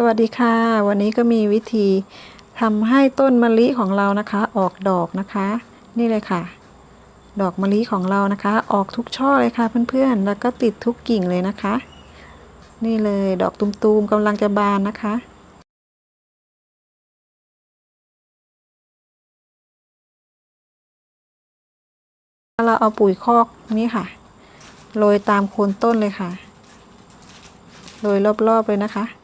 สวัสดีค่ะ วันนี้ก็มีวิธีทำให้ต้นมะลิของเรานะคะ ออกดอกนะคะ นี่เลยค่ะ ดอกมะลิของเรานะคะ ออกทุกช่อเลยค่ะเพื่อนๆ แล้วก็ติดทุกกิ่งเลยนะคะ นี่เลยดอกตุมๆกำลังจะบานนะคะเราเอาปุ๋ยคอกนี่ค่ะโรยตามโคนต้นเลยค่ะโรยรอบๆเลยนะคะ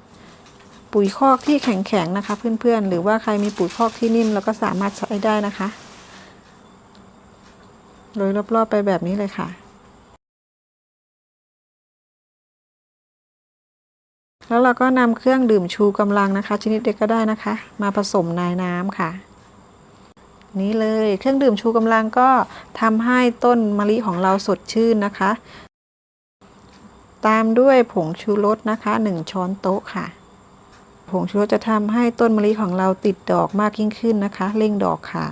ปุ๋ยคอกที่แข็งๆนะคะ เพื่อนๆ หรือว่าใครมีปุ๋ยคอกที่นิ่มเราก็สามารถใช้ได้นะคะโรยรอบๆไปแบบนี้เลยค่ะ แล้วเราก็นำเครื่องดื่มชูกำลังนะคะ ชนิดเด็กก็ได้นะคะ มาผสมในน้ำค่ะนี้เลยเครื่องดื่มชูกำลังก็ทำให้ต้นมะลิของเราสดชื่นนะคะ ตามด้วยผงชูรสนะคะ 1 ช้อนโต๊ะค่ะ ผงชูรสจะทำให้ต้นมะลิของเราติดดอกมากยิ่งขึ้นนะคะ เร่งดอกค่ะ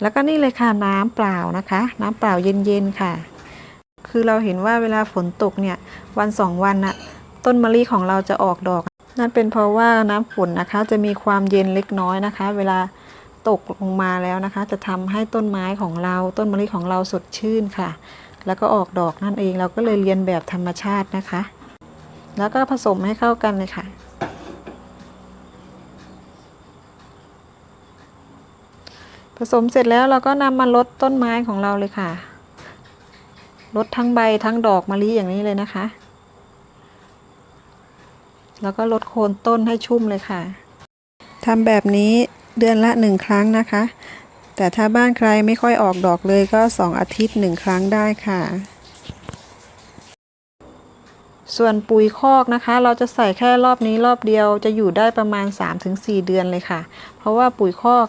แล้วก็นี่เลยค่ะน้ำเปล่านะคะ น้ำเปล่าเย็นๆค่ะ คือเราเห็นว่าเวลาฝนตกเนี่ยวันสองวันน่ะต้นมะลิของเราจะออกดอก นั่นเป็นเพราะว่าน้ำฝนนะคะ จะมีความเย็นเล็กน้อยนะคะ เวลาตกลงมาแล้วนะคะ จะทำให้ต้นไม้ของเราต้นมะลิของเราสดชื่นค่ะ แล้วก็ออกดอกนั่นเองเราก็เลยเรียนแบบธรรมชาตินะคะ แล้วก็ผสมให้เข้ากันเลยค่ะ ผสมเสร็จแล้วเราก็นำมาลดต้นไม้ของเราเลยค่ะลดทั้งใบทั้งดอกมะลิอย่างนี้เลยนะคะ แล้วก็ลดโคนต้นให้ชุ่มเลยค่ะทำแบบนี้เดือนละหนึ่งครั้งนะคะ แต่ถ้าบ้านใครไม่ค่อยออกดอกเลยก็สองอาทิตย์หนึ่งครั้งได้ค่ะ ส่วนปุ๋ยคอกนะคะ เราจะใส่แค่รอบนี้รอบเดียวจะอยู่ได้ประมาณ 3-4 เดือนเลยค่ะ เพราะว่าปุ๋ยคอก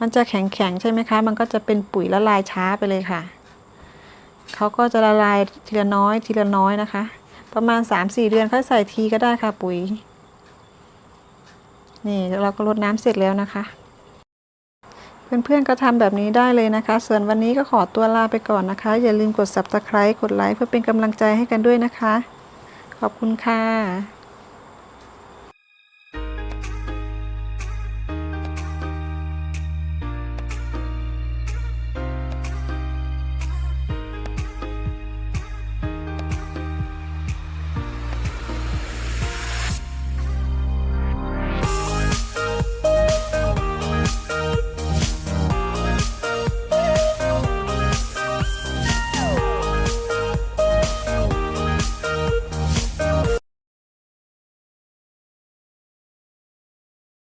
มันจะแข็งๆใช่ไหมคะ มันก็จะเป็นปุ๋ยละลายช้าไปเลยค่ะ เขาก็จะละลายทีละน้อยทีละน้อยนะคะ ประมาณ 3-4 เดือนค่อยใส่ทีก็ได้ค่ะปุ๋ย นี่เราก็รดน้ำเสร็จแล้วนะคะ เพื่อนๆก็ทำแบบนี้ได้เลยนะคะ ส่วนวันนี้ก็ขอตัวลาไปก่อนนะคะ อย่าลืมกด subscribe กดไลค์เพื่อเป็นกำลังใจให้กันด้วยนะคะ ขอบคุณค่ะ